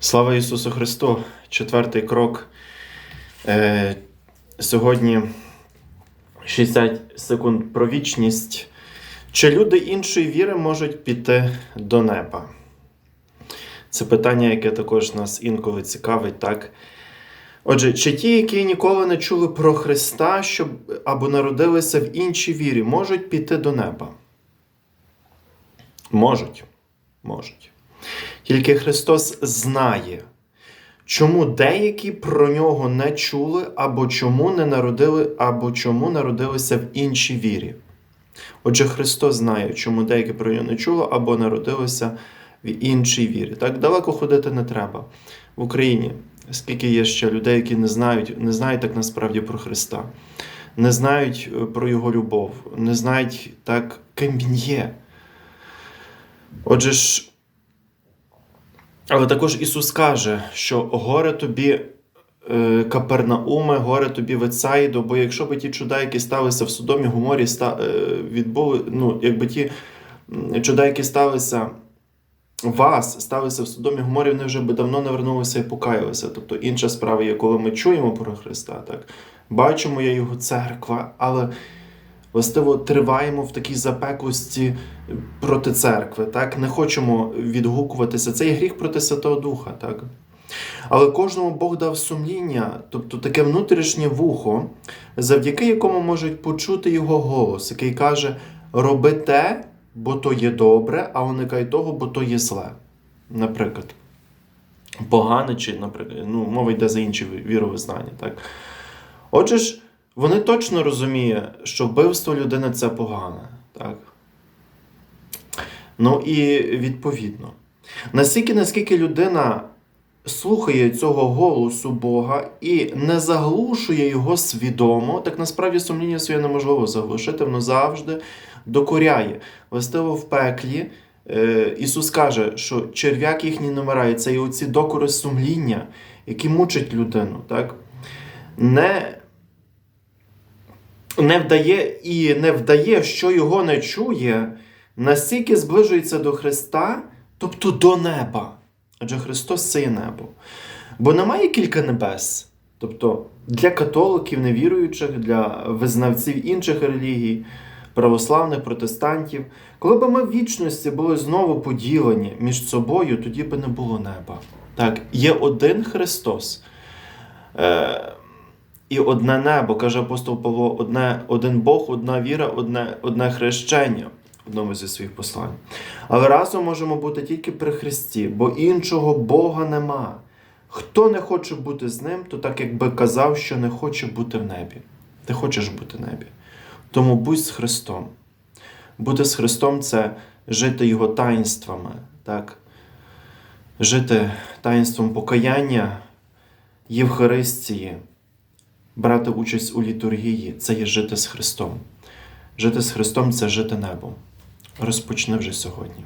Слава Ісусу Христу! Четвертий крок. Е, сьогодні 60 секунд про вічність. Чи люди іншої віри можуть піти до неба? Це питання, яке також нас інколи цікавить, так? Отже, чи ті, які ніколи не чули про Христа, щоб або народилися в іншій вірі, можуть піти до неба? Можуть. Можуть. Тільки Христос знає, чому деякі про нього не чули, або чому не народили, або чому народилися в іншій вірі. Отже, Христос знає, чому деякі про нього не чули, або народилися в іншій вірі. Так далеко ходити не треба. В Україні, скільки є ще людей, які не знають, не знають так насправді про Христа, не знають е, про Його любов, не знають так, ким Він є. Отже ж, але також Ісус каже, що горе тобі, е, Капернауме, горе тобі Вецаїдо, бо якщо б ті чуда, які сталися в Содомі, Гуморі, ста, е, відбули, ну, якби ті чуда, які сталися вас, сталися в Содомі Гуморі, вони вже би давно не вернулися і покаялися. Тобто інша справа є, коли ми чуємо про Христа, так? бачимо я Його церква, але властиво триваємо в такій запеклості проти церкви, так? не хочемо відгукуватися. Це є гріх проти Святого Духа. Так? Але кожному Бог дав сумління, тобто таке внутрішнє вухо, завдяки якому можуть почути його голос, який каже: роби те, бо то є добре, а уникай того, бо то є зле. Наприклад. Погане чи, наприклад, ну, мова йде за інші віровизнання. Так? Отже ж, вони точно розуміють, що вбивство людини це погане. Так? Ну і відповідно. Настільки, наскільки людина слухає цього голосу Бога і не заглушує його свідомо, так насправді сумління своє неможливо заглушити, воно завжди докоряє. Властиво в пеклі е, Ісус каже, що черв'як їхній не. Це і оці докори сумління, які мучать людину. Так? Не не вдає і не вдає, що його не чує, настільки зближується до Христа, тобто до неба. Адже Христос це є небо. Бо немає кілька небес. Тобто для католиків, невіруючих, для визнавців інших релігій, православних, протестантів. Коли б ми в вічності були знову поділені між собою, тоді б не було неба. Так, є один Христос. Е, і одне небо, каже апостол Павло, одне, один Бог, одна віра, одне, одне хрещення одному зі своїх послань. Але разом можемо бути тільки при Христі, бо іншого Бога нема. Хто не хоче бути з ним, то так якби казав, що не хоче бути в небі. Ти хочеш бути в небі. Тому будь з Христом. Бути з Христом це жити Його таїнствами, так? жити таїнством покаяння, Євхаристії брати участь у літургії це є жити з Христом. Жити з Христом це жити небом. Розпочни вже сьогодні.